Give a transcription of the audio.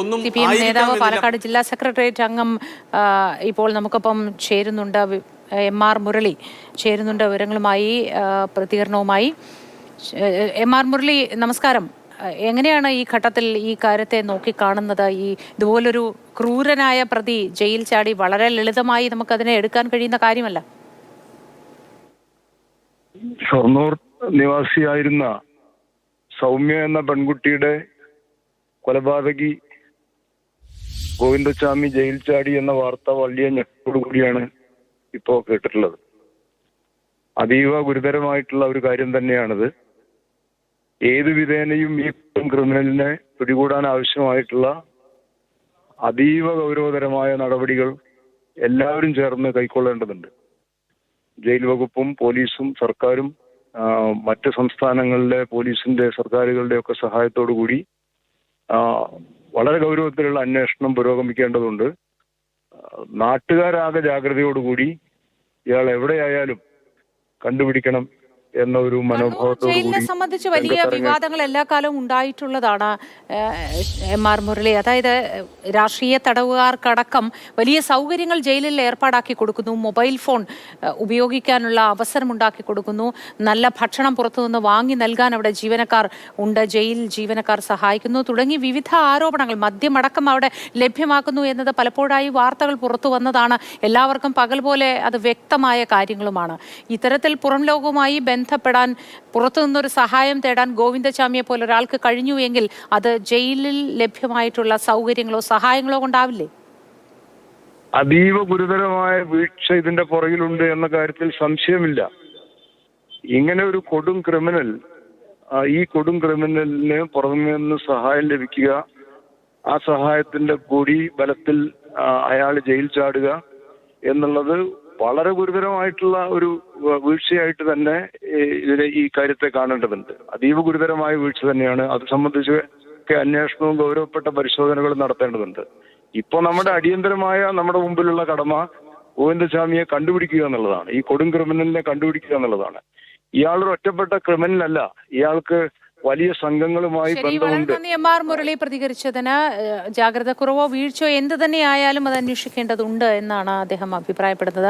ഒന്നും C P M നേതാവ് പാലക്കാട് ജില്ലാ സെക്രട്ടേറിയറ്റ് അംഗം ഇപ്പോൾ നമുക്കൊപ്പം ചേരുന്നുണ്ട് എം ആർ മുരളി. ചേരുന്നുണ്ട് വിവരങ്ങളുമായി പ്രതികരണവുമായി. എം ആർ മുരളി നമസ്കാരം. എങ്ങനെയാണ് ഈ ഘട്ടത്തിൽ ഈ കാര്യത്തെ നോക്കിക്കാണുന്നത്? ഈ ഇതുപോലൊരു ക്രൂരനായ പ്രതി ജയിൽ ചാടി വളരെ ലളിതമായി നമുക്കതിനെ എടുക്കാൻ കഴിയുന്ന കാര്യമല്ല. ഷൊർണൂർ നിവാസിയായിരുന്ന സൗമ്യ എന്ന പെൺകുട്ടിയുടെ കൊലപാതകി ഗോവിന്ദസ്വാമി ജയിൽ ചാടി എന്ന വാർത്ത വലിയ ഞെട്ടോടുകൂടിയാണ് ഇപ്പോ കേട്ടിട്ടുള്ളത്. അതീവ ഗുരുതരമായിട്ടുള്ള ഒരു കാര്യം തന്നെയാണിത്. ഏത് വിധേനയും ഈ ക്രിമിനലിനെ പിടികൂടാൻ ആവശ്യമായിട്ടുള്ള അതീവ ഗൗരവതരമായ നടപടികൾ എല്ലാവരും ചേർന്ന് കൈക്കൊള്ളേണ്ടതുണ്ട്. ജയിൽ വകുപ്പും പോലീസും സർക്കാരും മറ്റ് സംസ്ഥാനങ്ങളിലെ പോലീസിന്റെ സർക്കാരുകളുടെയൊക്കെ സഹായത്തോടു കൂടി വളരെ ഗൗരവത്തിലുള്ള അന്വേഷണം പുരോഗമിക്കേണ്ടതുണ്ട്. നാട്ടുകാരാകെ ജാഗ്രതയോടുകൂടി ഇയാൾ എവിടെയായാലും കണ്ടുപിടിക്കണം. എന്ന ഒരു കണ്ണൂർ ജയിലിനെ സംബന്ധിച്ച് വലിയ വിവാദങ്ങൾ എല്ലാ കാലവും ഉണ്ടായിട്ടുള്ളതാണ് എം ആർ മുരളി. അതായത് രാഷ്ട്രീയ തടവുകാർക്കടക്കം വലിയ സൗകര്യങ്ങൾ ജയിലിൽ ഏർപ്പാടാക്കി കൊടുക്കുന്നു മൊബൈൽ ഫോൺ ഉപയോഗിക്കാനുള്ള അവസരം ഉണ്ടാക്കി കൊടുക്കുന്നു നല്ല ഭക്ഷണം പുറത്തുനിന്ന് വാങ്ങി നൽകാൻ അവിടെ ജീവനക്കാർ ഉണ്ട് ജയിൽ ജീവനക്കാർ സഹായിക്കുന്നു തുടങ്ങി വിവിധ ആരോപണങ്ങൾ മദ്യമടക്കം അവിടെ ലഭ്യമാക്കുന്നു എന്നത് പലപ്പോഴായി വാർത്തകൾ പുറത്തു വന്നതാണ്. എല്ലാവർക്കും പകൽ പോലെ അത് വ്യക്തമായ കാര്യങ്ങളുമാണ്. ഇത്തരത്തിൽ പുറം ലോകവുമായി ബന്ധപ്പെടാൻ പുറത്തു നിന്നൊരു സഹായം തേടാൻ ഗോവിന്ദചാമിയെ പോലെ ഒരാൾക്ക് കഴിഞ്ഞു എങ്കിൽ അത് ജയിലിൽ ലഭ്യമായിട്ടുള്ള സൗകര്യങ്ങളോ സഹായങ്ങളോ കൊണ്ടാവില്ലേ? അതീവ ഗുരുതരമായ വീഴ്ച ഇതിന്റെ പുറകിലുണ്ട് എന്ന കാര്യത്തിൽ സംശയമില്ല. ഇങ്ങനെ ഒരു കൊടും ക്രിമിനൽ ഈ കൊടും ക്രിമിനലിന് പുറമെ നിന്ന് സഹായം ലഭിക്കുക ആ സഹായത്തിന്റെ കൊടി ബലത്തിൽ അയാൾ ജയിൽ ചാടുക എന്നുള്ളത് വളരെ ഗുരുതരമായിട്ടുള്ള ഒരു വീഴ്ചയായിട്ട് തന്നെ ഇതിനെ ഈ കാര്യത്തെ കാണേണ്ടതുണ്ട്. അതീവ ഗുരുതരമായ വീഴ്ച തന്നെയാണ്. അത് സംബന്ധിച്ച് ഒക്കെ അന്വേഷണവും ഗൗരവപ്പെട്ട പരിശോധനകളും നടത്തേണ്ടതുണ്ട്. ഇപ്പോൾ നമ്മുടെ അടിയന്തരമായ നമ്മുടെ മുമ്പിലുള്ള കടമ ഗോവിന്ദസ്വാമിയെ കണ്ടുപിടിക്കുക എന്നുള്ളതാണ്. ഈ കൊടും ക്രിമിനലിനെ കണ്ടുപിടിക്കുക എന്നുള്ളതാണ്. ഇയാളൊരു ഒറ്റപ്പെട്ട ക്രിമിനൽ അല്ല ഇയാൾക്ക് വലിയ സംഘങ്ങളുമായി ബന്ധമുണ്ട്. നന്ദി എം ആർ മുരളി പ്രതികരിച്ചതിന്. ജാഗ്രത കുറവോ വീഴ്ചയോ എന്ത് തന്നെയായാലും അത് അന്വേഷിക്കേണ്ടതുണ്ട് എന്നാണ് അദ്ദേഹം അഭിപ്രായപ്പെടുന്നത്.